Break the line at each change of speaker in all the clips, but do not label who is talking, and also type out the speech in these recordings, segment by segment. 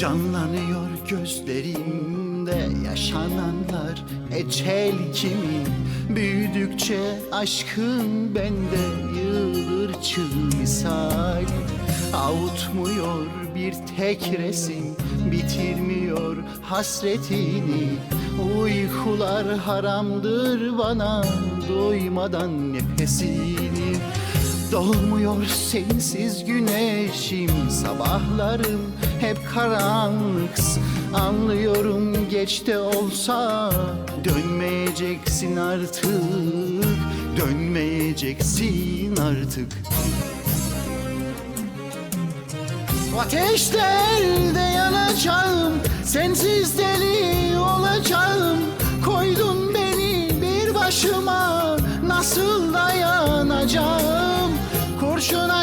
Canlanıyor gözlerimde yaşananlar. Ecel kimin büyüdükçe aşkın bende yığılır çığ misali. Avutmuyor bir tek resim bitirmiyor hasretini. Uykular haramdır bana doymadan nefesini Dolmuyor sensiz güneşim. Sabahlarım hep karanlık. Anlıyorum geç de olsa Dönmeyeceksin artık. Dönmeyeceksin artık. Ateşlerde yanacağım Sensiz deli olacağım. Koydun beni bir başıma Nasıl dayanacağım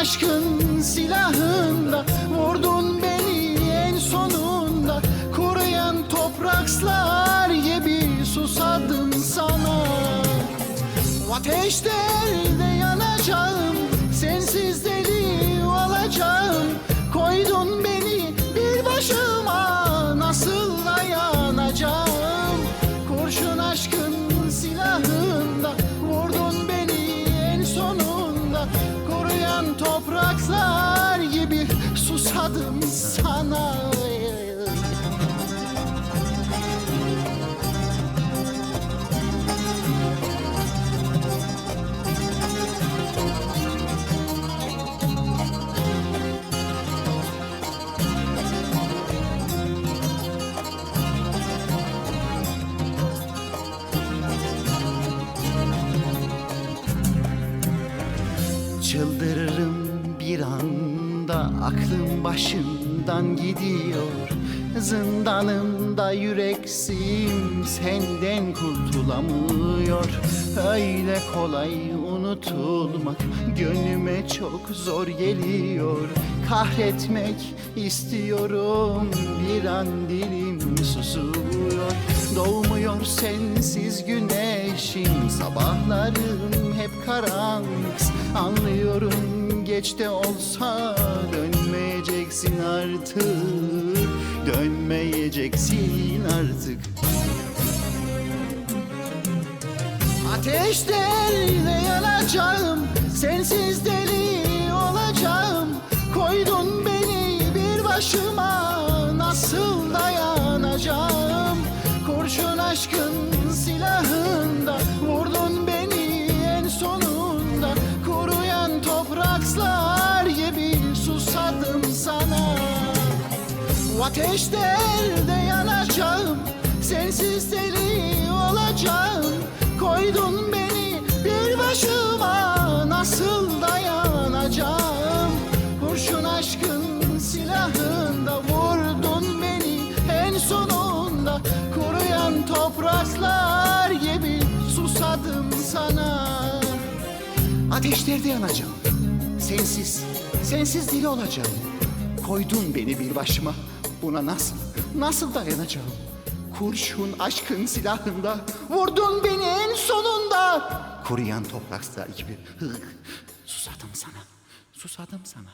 aşkın silahında Vurdun beni en sonunda. Kuruyan toprakslar gibi Susadım sana. Ateşlerde yanacağım Sensiz deli Susadım sana. Çıldırırım bir anda aklım başımdan gidiyor. Zindanımda yüreksim senden kurtulamıyor. Öyle kolay unutulmak gönlüme çok zor geliyor. Kahretmek istiyorum bir an dilim susuyor. Doğmuyor sensiz güneşim Sabahlarım hep karanlık. Anlıyorum geç de olsa Dönmeyeceksin artık. Dönmeyeceksin artık. Ateşlerle yanacağım Sensiz deli olacağım. Koydun beni bir başıma Ateşlerde yanacağım Sensiz deli olacağım. Koydun beni bir başıma Nasıl dayanacağım? Kurşun aşkın silahında Vurdun beni en sonunda Kuruyan topraklar gibi Susadım sana. Ateşlerde yanacağım Sensiz, sensiz deli olacağım. Koydun beni bir başıma Buna nasıl, nasıl dayanacağım? Kurşun aşkın silahında Vurdun beni en sonunda. Kuruyan topraklar gibi. Susadım sana Susadım sana